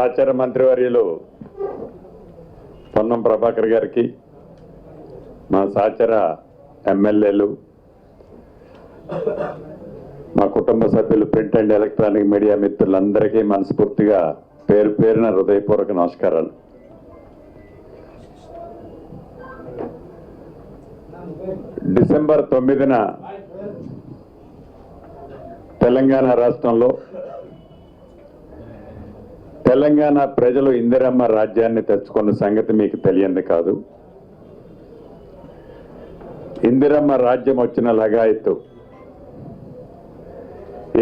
సహచార మంత్రివర్యులు పొన్నం ప్రభాకర్ గారికి మా సహచర ఎమ్మెల్యేలు మా కుటుంబ సభ్యులు ప్రింట్ అండ్ ఎలక్ట్రానిక్ మీడియా మిత్రులందరికీ మనస్ఫూర్తిగా పేరు పేరున హృదయపూర్వక నమస్కారాలు. డిసెంబర్ తొమ్మిదిన తెలంగాణ రాష్ట్రంలో తెలంగాణ ప్రజలు ఇందిరమ్మ రాజ్యాన్ని తెచ్చుకున్న సంగతి మీకు తెలియంది కాదు. ఇందిరమ్మ రాజ్యం వచ్చిన లగాయత్తు.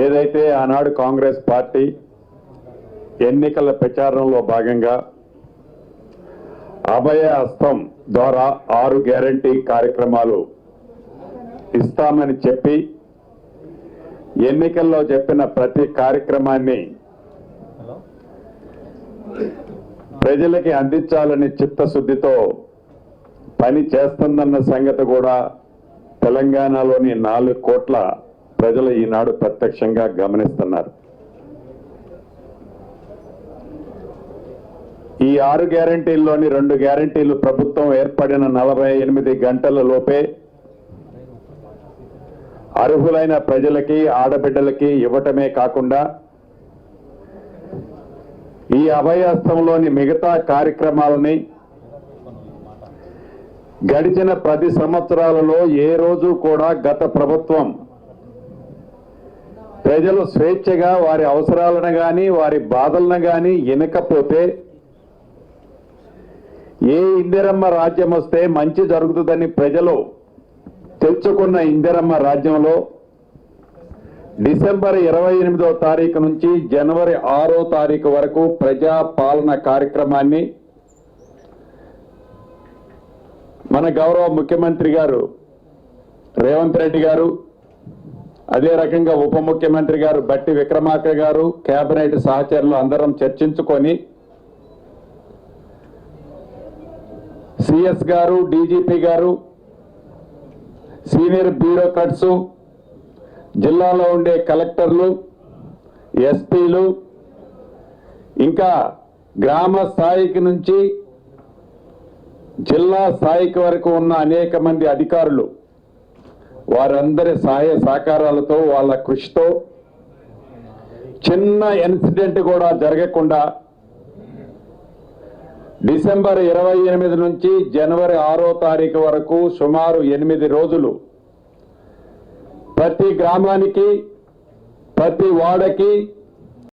ఏదైతే ఆనాడు కాంగ్రెస్ పార్టీ ఎన్నికల ప్రచారంలో భాగంగా అభయ హస్తం ద్వారా ఆరు గ్యారంటీ కార్యక్రమాలు ఇస్తామని చెప్పి ఎన్నికల్లో చెప్పిన ప్రతి కార్యక్రమాన్ని ప్రజలకి అందించాలని చిత్తశుద్ధితో పని చేస్తుందన్న సంగతి కూడా తెలంగాణలోని నాలుగు కోట్ల ప్రజలు ఈనాడు ప్రత్యక్షంగా గమనిస్తున్నారు. ఈ ఆరు గ్యారంటీల్లోని రెండు గ్యారంటీలు ప్రభుత్వం ఏర్పడిన నలభై ఎనిమిది గంటల లోపే అర్హులైన ప్రజలకి ఆడబిడ్డలకి ఇవ్వటమే కాకుండా ఈ అభయహస్తంలోని మిగతా కార్యక్రమాలని గడిచిన పది సంవత్సరాలలో ఏ రోజు కూడా గత ప్రభుత్వం ప్రజలు స్వేచ్ఛగా వారి అవసరాలను కానీ వారి బాధలను కానీ వినకపోతే ఏ ఇందిరమ్మ రాజ్యం వస్తే మంచి జరుగుతుందని ప్రజలు తెచ్చుకున్న ఇందిరమ్మ రాజ్యంలో డిసెంబర్ ఇరవై ఎనిమిదో తారీఖు నుంచి జనవరి ఆరో తారీఖు వరకు ప్రజా పాలన కార్యక్రమాన్ని మన గౌరవ ముఖ్యమంత్రి గారు రేవంత్ రెడ్డి గారు అదే రకంగా ఉప ముఖ్యమంత్రి గారు బట్టి విక్రమార్క గారు కేబినెట్ సహచరులు అందరం చర్చించుకొని CS garu DGP garu senior bureaucrats జిల్లాలో ఉండే కలెక్టర్లు ఎస్పీలు ఇంకా గ్రామ స్థాయికి నుంచి జిల్లా స్థాయికి వరకు ఉన్న అనేక మంది అధికారులు వారందరి సహాయ సహకారాలతో వాళ్ళ కృషితో చిన్న ఇన్సిడెంట్ కూడా జరగకుండా డిసెంబర్ ఇరవై ఎనిమిది నుంచి జనవరి ఆరో తారీఖు వరకు సుమారు ఎనిమిది రోజులు ప్రతి గ్రామానికి ప్రతి వాడకి